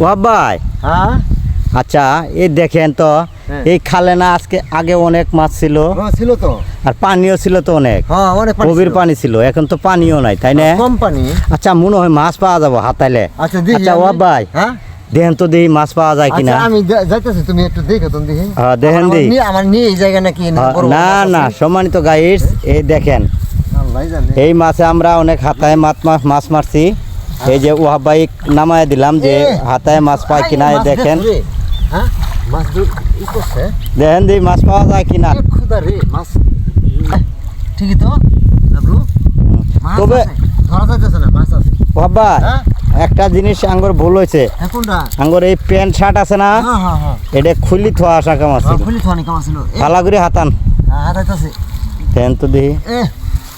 Wave ভাই হ্যাঁ? আচ্ছা এই দেখেন তো হ্যাঁ। এই খালে না আজকে আগে অনেক মাছ ছিল। হ্যাঁ, ছিল তো। আর পানিও ছিল তো অনেক। গভীর পানি ছিল এখন তো পানিও নাই তাই না? কম পানি। আচ্ছা মনে হয় মাছ পাওয়া যাব হাতাইলে। আচ্ছা আচ্ছা ওয়াব ভাই হ্যাঁ? দেখেন তো দেখি মাছ পাওয়া যায় কিনা। আচ্ছা আমি যাইতেছি তুমি একটু দেখো তুমি দেখি। হ্যাঁ, দেখেন আমার দেখি। নিয়ে- আমার নিয়ে এই জায়গা নাকি না না। সম্মানিত গাইডস এই দেখেন। এই মাছে আমরা অনেক হাতায় মাছ মাছ মারছি। এই যে ওয়াব ভাই নামায় দিলাম যে হাতায় মাছ পায় কিনা দেখেন? হ্যাঁ? দেখেন দেখি মাছ পাওয়া যায় কিনা। ঠিকই তো তবে- ভাই হ্যাঁ? একটা জিনিস আঙ্গর ভুল হয়েছে। হ্যাঁ আঙ্গর এই প্যান্ট শার্ট আছে না এটা খুলি থোয়া আসা কাম আছে ভালো করে হাতান। হ্যাঁ, তো এ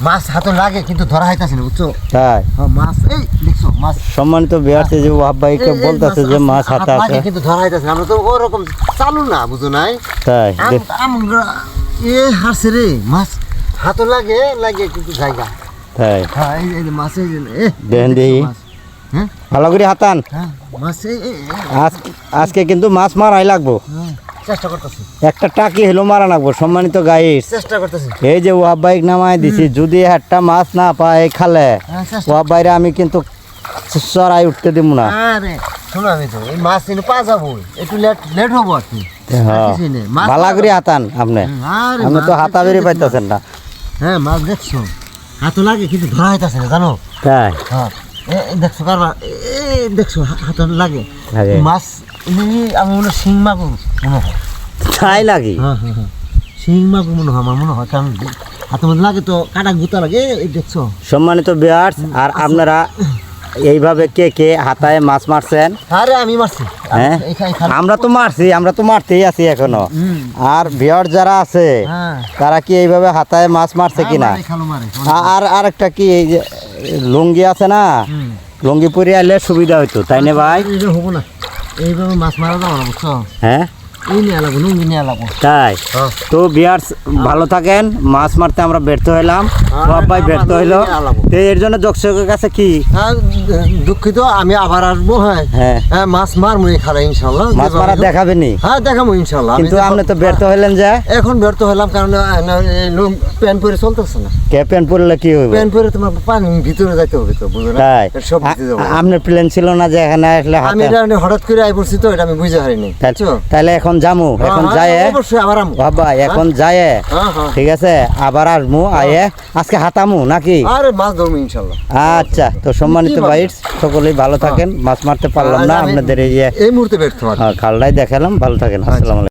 মাছ হাতে লাগে কিন্তু ধরা হইতাছে না বুঝছ? তাই। হ্যাঁ মাছ এই দেখছ মাছ। সম্মানিত বিহারতে যে ওয়াব ভাইকে এই যে মাছ হাত হাতা আছে। কিন্তু ধরা হইতাছে আমরা তো ওরকম চালু না বুঝো নাই? তাই আম আমরা এ হাসছে রে মাছ হাতও লাগে লাগে কিন্তু জায়গা। তাই। হ্যাঁ এই মাছ এই দেন মাছ। হ্যাঁ? ভালো করে হাতান হ্যাঁ মাছ আজকে কিন্তু মাছ মারাই লাগবো। হ্যাঁ, চেষ্টা করতেছি। একটা টাকি হলো মারা লাগবো সম্মানিত গাইস। চেষ্টা করতেছি। এই যে ওয়াব বাইক নামায় দিছি যদি একটা মাছ না পায় খালে হ্যাঁ ওয়াব বাইরে আমি কিন্তু চড়াই উঠতে দিব না। আরে শোনো আমি তো এই মাছ কিন্তু পা যাব একটু লেট লেট হব আর কি। হ্যাঁ ভালো করে হাতান আপনি। তো হাতা বেরিয়ে পাইতেছেন না। হ্যাঁ মাছ দেখছ। হাতও লাগে কিন্তু ধরা হইতাছে না জানো? তাই? হ্যাঁ। দেখছ কারবার দেখছ হাতে লাগে। মাছ আমি মনে হয় শিং মাগুর মনে হয় তাই হ্যাঁ হ্যাঁ হ্যাঁ। শিং মাগুর মনে হয় আমার মনে হয় কারণ হাতের মধ্যে লাগে তো কাটা গুতা লাগে দেখছ? সম্মানিত বিয়ার্স আর আপনারা এইভাবে কে কে হাতায় মাছ মারছেন? আরে আমি মারছি। হ্যাঁ? আমরা তো মারছি আমরা তো মারতেই আছি এখনও। আর বিয়ার যারা আছে হ্যাঁ। তারা কি এইভাবে হাতায় মাছ মারছে কিনা? মারে, খালো মারে আ- আর আরেকটা কি এই যে লুঙ্গি আছে না? লুঙ্গি পরে আলে সুবিধা হইতো তাই না ভাই? হব না। এইভাবে মাছ মারা যাব না বুঝছ? হ্যাঁ? তাই? হ্যাঁ। তো বিয়ার্স ভালো থাকেন মাছ মারতে আমরা ব্যর্থ হইলাম সব ব্যর্থ হইল। তো এর জন্য দর্শকের কাছে কি? হ্যাঁ দুঃখিত আমি আবার আসব হ্যাঁ। হ্যাঁ। হ্যাঁ মাছ মারবো এই ইনশাল্লাহ মাছ মারা দেখাবেনি? হ্যাঁ দেখাবো ইনশাল্লাহ কিন্তু আপনি তো ব্যর্থ হইলেন যে? এখন ব্যর্থ হলাম কারণ আহ, না, এই লুম- প্যান্ট পরে চলতেছে না। পড়লে কি প্যান্ট পরে তোমার পানি ভিতরে যাইতে হবে তো বুঝো না? সব আপনার প্লেন ছিল না যে এখানে আসলে আমি হঠাৎ করে আই পড়ছি তো এটা আমি বুঝতে পারিনি তাই- বুঝছ? তাহলে এখন যামু এখন হ্যাঁ, যায়। বাবা এখন যায়। হ্যাঁ হ্যাঁ। ঠিক আছে আবার আসব আয়ে। আজকে হাতামু নাকি? আচ্ছা তো সম্মানিত ভাই সকলেই ভালো থাকেন মাছ মারতে পারলাম না আপনাদের এই যে এই মুহূর্তে খালটাই দেখালাম ভালো থাকেন আসসালামু আলাইকুম।